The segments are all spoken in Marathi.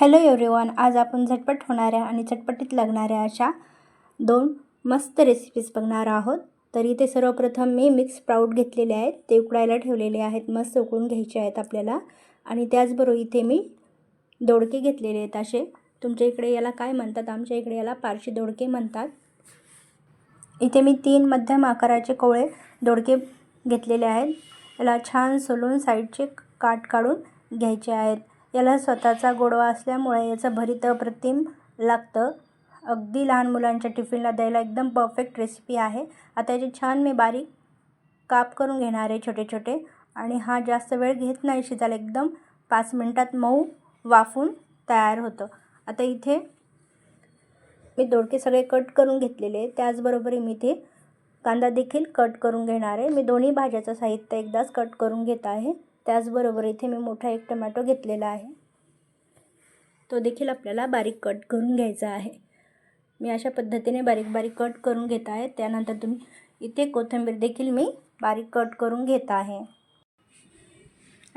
हॅलो एव्हरीवन आज आपण झटपट होणाऱ्या आणि चटपटीत लागणाऱ्या अशा दोन मस्त रेसिपीज बघणार आहोत. तर इथे सर्वप्रथम मी मिक्स प्राऊड घेतलेले आहेत. ते उकडायला ठेवलेले आहेत मस्त उकळून घ्यायचे आहेत आपल्याला. आणि त्याचबरोबर इथे मी दोडके घेतलेले आहेत असे. तुमच्या इकडे याला काय म्हणतात? आमच्या इकडे याला पारशी दोडके म्हणतात. इथे मी तीन मध्यम आकाराचे कोवळे दोडके घेतलेले आहेत. याला छान सोलून साईडचे काट काढून घ्यायचे आहेत. याला स्वतःचा गोडवा असल्यामुळे याचं भरीत अप्रतिम लागतं. अगदी लहान मुलांच्या टिफिनला द्यायला एकदम परफेक्ट रेसिपी आहे. आता याचे छान मी बारीक काप करून घेणार आहे छोटे छोटे आणि हा जास्त वेळ घेत नाही शिजायला एकदम पाच मिनटात मऊ वाफून तयार होतं. आता इथे मी दोडके सगळे कट करून घेतलेले त्याचबरोबर मी इथे कांदा देखील कट करून घेणार आहे. मी दोन्ही भाज्याचं साहित्य एकदाच कट करून घेत आहे. त्याचबरोबर इथे मी मोठा एक टमॅटो घेतलेला आहे. तो देखील आपल्याला बारीक कट करून घ्यायचा आहे. मी अशा पद्धतीने बारीक बारीक कट करून घेत आहे. त्यानंतर तुम्ही इथे कोथिंबीर देखील मी बारीक कट करून घेत आहे.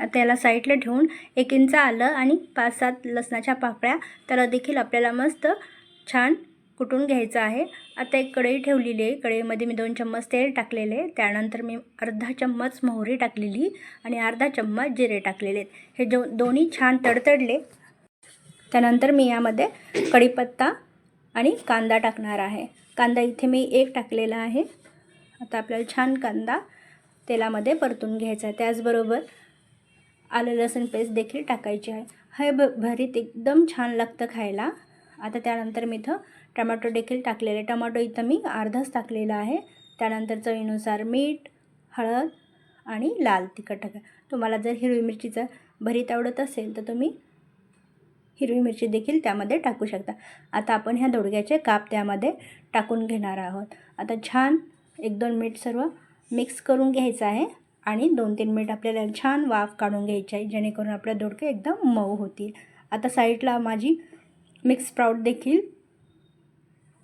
आता याला साईडला ठेवून एक इंच आलं आणि पाच सात लसणाच्या पाकळ्या त्याला देखील आपल्याला मस्त छान कुटून घ्यायचं आहे. आता एक कढई ठेवलेली आहे. कढईमध्ये मी दोन चम्मच तेल टाकलेले त्यानंतर मी अर्धा चम्मच मोहरी टाकलेली आणि अर्धा चम्मच जिरे टाकलेले आहेत. हे जो दोन्ही छान तडतडले. त्यानंतर मी यामध्ये कढीपत्ता आणि कांदा टाकणार आहे. कांदा इथे मी एक टाकलेला आहे. आता आपल्याला छान कांदा तेलामध्ये परतून घ्यायचा आहे. त्याचबरोबर आलं लसूण पेस्ट देखील टाकायची आहे. हे भ भरीत एकदम छान लागतं खायला. आता त्यानंतर मी इथं टमॅटो देखील टाकलेले टमॅटो इथं मी अर्धाच टाकलेला आहे. त्यानंतर चवीनुसार मीठ हळद आणि लाल तिखट टाका. तुम्हाला जर हिरवी मिरचीचं भरीत आवडत असेल तर तुम्ही हिरवी मिरची देखील त्यामध्ये टाकू शकता. आता आपण ह्या दोडग्याचे काप त्यामध्ये टाकून घेणार आहोत. आता छान एक दोन मिनिट सर्व मिक्स करून घ्यायचं आहे आणि दोन तीन मिनिट आपल्याला छान वाफ काढून घ्यायची आहे जेणेकरून आपल्या दोडके एकदम मऊ होतील. आता साईडला माझी मिक्स प्राऊड देखील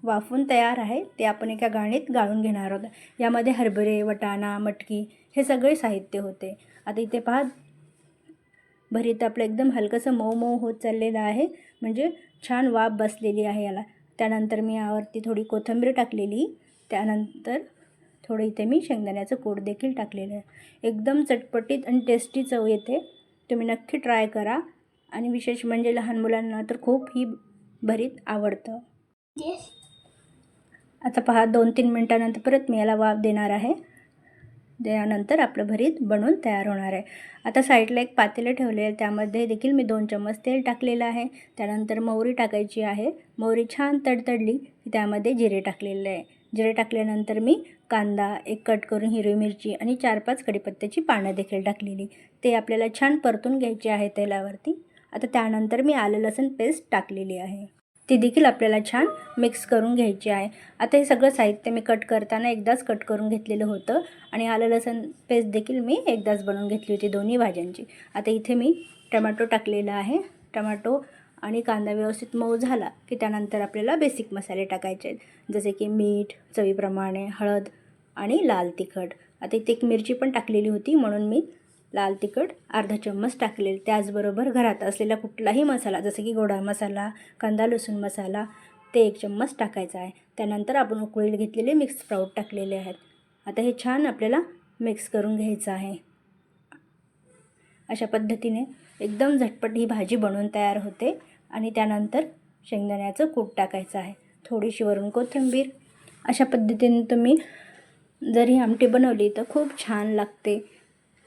वाफून तयार आहे ते आपण एका गाणीत गाळून घेणार आहोत. यामध्ये हरभरे वटाणा मटकी हे सगळे साहित्य होते. आता इथे पहा भरीत आपलं एकदम हलकंसं मऊ मऊ होत चाललेलं आहे. म्हणजे छान वाफ बसलेली आहे याला. त्यानंतर मी यावरती थोडी कोथिंबीर टाकलेली. त्यानंतर थोडं इथे मी शेंगदाण्याचं कोड देखील टाकलेलं आहे. एकदम चटपटीत आणि टेस्टी चव येते. तुम्ही नक्की ट्राय करा. आणि विशेष म्हणजे लहान मुलांना तर खूप ही भरीत आवडतं. आता पहा दोन तीन मिनटानंतर परत मी याला वाफ देणार आहे. त्यानंतर आपलं भरीत बनवून तयार होणार आहे. आता साईडला एक पातेलं ठेवले आहे. त्यामध्ये देखील मी दोन चम्मच तेल टाकलेलं आहे. त्यानंतर मोहरी टाकायची आहे. मोहरी छान तडतडली की त्यामध्ये जिरे टाकलेले आहे. जिरे टाकल्यानंतर मी कांदा एक कट करून हिरवी मिरची आणि चार पाच कढीपत्त्याची पानं देखील टाकलेली. ते आपल्याला छान परतून घ्यायची आहे तेलावरती. आता त्यानंतर मी आलं लसूण पेस्ट टाकलेली आहे. ती देखील आपल्याला छान मिक्स करून घ्यायची आहे. आता हे सगळं साहित्य मी कट करताना एकदाच कट करून घेतलेलं होतं आणि आलं लसण पेस्ट देखील मी एकदाच बनवून घेतली होती दोन्ही भाज्यांची. आता इथे मी टमॅटो टाकलेला आहे. टमॅटो आणि कांदा व्यवस्थित मऊ झाला की त्यानंतर आपल्याला बेसिक मसाले टाकायचे आहेत. जसे की मीठ चवीप्रमाणे हळद आणि लाल तिखट. आता इथे एक मिरची पण टाकलेली होती म्हणून मी लाल तिखट अर्धा चम्मच टाकलेले. त्याचबरोबर घरात असलेला कुठलाही मसाला जसं की गोडा मसाला कांदा लसूण मसाला ते एक चम्मच टाकायचा आहे. त्यानंतर आपण उकळीला घेतलेले मिक्स स्प्राऊट टाकलेले आहेत. आता हे छान आपल्याला मिक्स करून घ्यायचं आहे. अशा पद्धतीने एकदम झटपट ही भाजी बनवून तयार होते आणि त्यानंतर शेंगदाण्याचं कूट टाकायचं आहे. थोडीशी वरून कोथिंबीर. अशा पद्धतीने तुम्ही जर ही आमटी बनवली तर खूप छान लागते.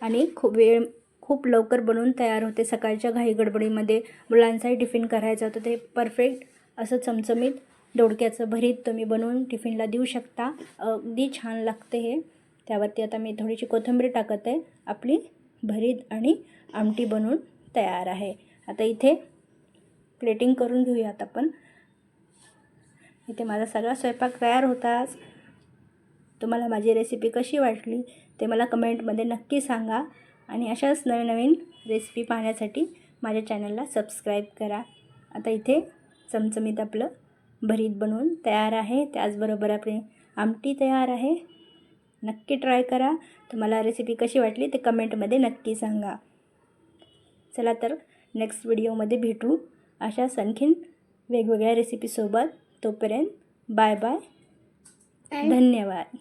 आणि खूप वेळ खूप लवकर बनवून तयार होते. सकाळच्या घाई गडबडीमध्ये मुलांचाही टिफिन करायचं होतं. ते परफेक्ट असं चमचमीत दोडक्याचं भरीत तुम्ही बनवून टिफिनला देऊ शकता. अगदी छान लागते हे. त्यावरती आता मी थोडीशी कोथिंबीर टाकत आहे. आपली भरीत आणि आमटी बनवून तयार आहे. आता इथे प्लेटिंग करून घेऊयात आपण. इथे माझा सगळा स्वयंपाक तयार होताच. तुम्हाला माझी रेसिपी कशी वाटली ते मला कमेंटमध्ये नक्की सांगा. आणि अशाच नवीन नवीन रेसिपी पाहण्यासाठी माझ्या चॅनलला सबस्क्राईब करा. आता इथे चमचमीत आपलं भरीत बनवून तयार आहे. त्याचबरोबर आपली आमटी तयार आहे. नक्की ट्राय करा. तुम्हाला रेसिपी कशी वाटली ते कमेंटमध्ये नक्की सांगा. चला तर नेक्स्ट व्हिडिओमध्ये भेटू. अशाच आणखीन वेगवेगळ्या रेसिपीसोबत तोपर्यंत बाय बाय धन्यवाद.